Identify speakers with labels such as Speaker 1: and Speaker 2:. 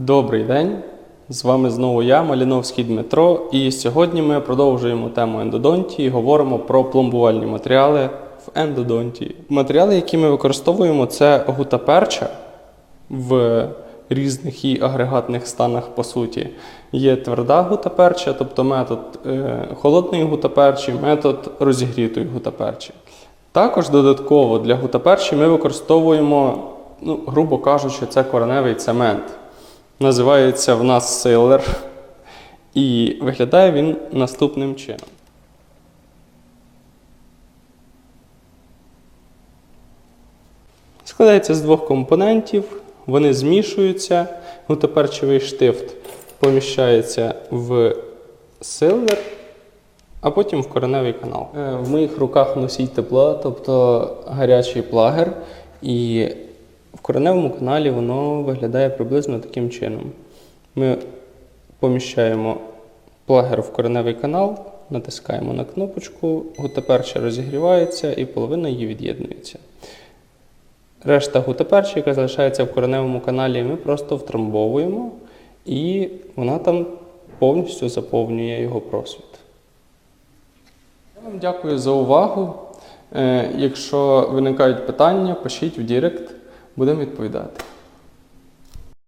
Speaker 1: Добрий день! З вами знову я, Маліновський Дмитро, і сьогодні ми продовжуємо тему ендодонтії, говоримо про пломбувальні матеріали в ендодонтії. Матеріали, які ми використовуємо, це гутаперча в різних її агрегатних станах по суті. Є тверда гутаперча, тобто метод е, холодної гутаперчі, метод розігрітої гутаперчі. Також додатково для гутаперчі ми використовуємо, ну, грубо кажучи, це кореневий цемент. Називається в нас Sailor. І виглядає він наступним чином. Складається з двох компонентів, вони змішуються. Гутаперчевий штифт поміщається в силвер, а потім в кореневий канал. Е, В моїх руках носій тепла, тобто гарячий плагер. І в кореневому каналі воно виглядає приблизно таким чином. Ми поміщаємо плагер в кореневий канал, натискаємо на кнопочку, гутаперча розігрівається і половина її від'єднується. Решта гутаперча, яка залишається в кореневому каналі, ми просто втрамбовуємо, і вона там повністю заповнює його просвіт. Я вам дякую за увагу. Е, Якщо виникають питання, пишіть в Дірект, будемо відповідати.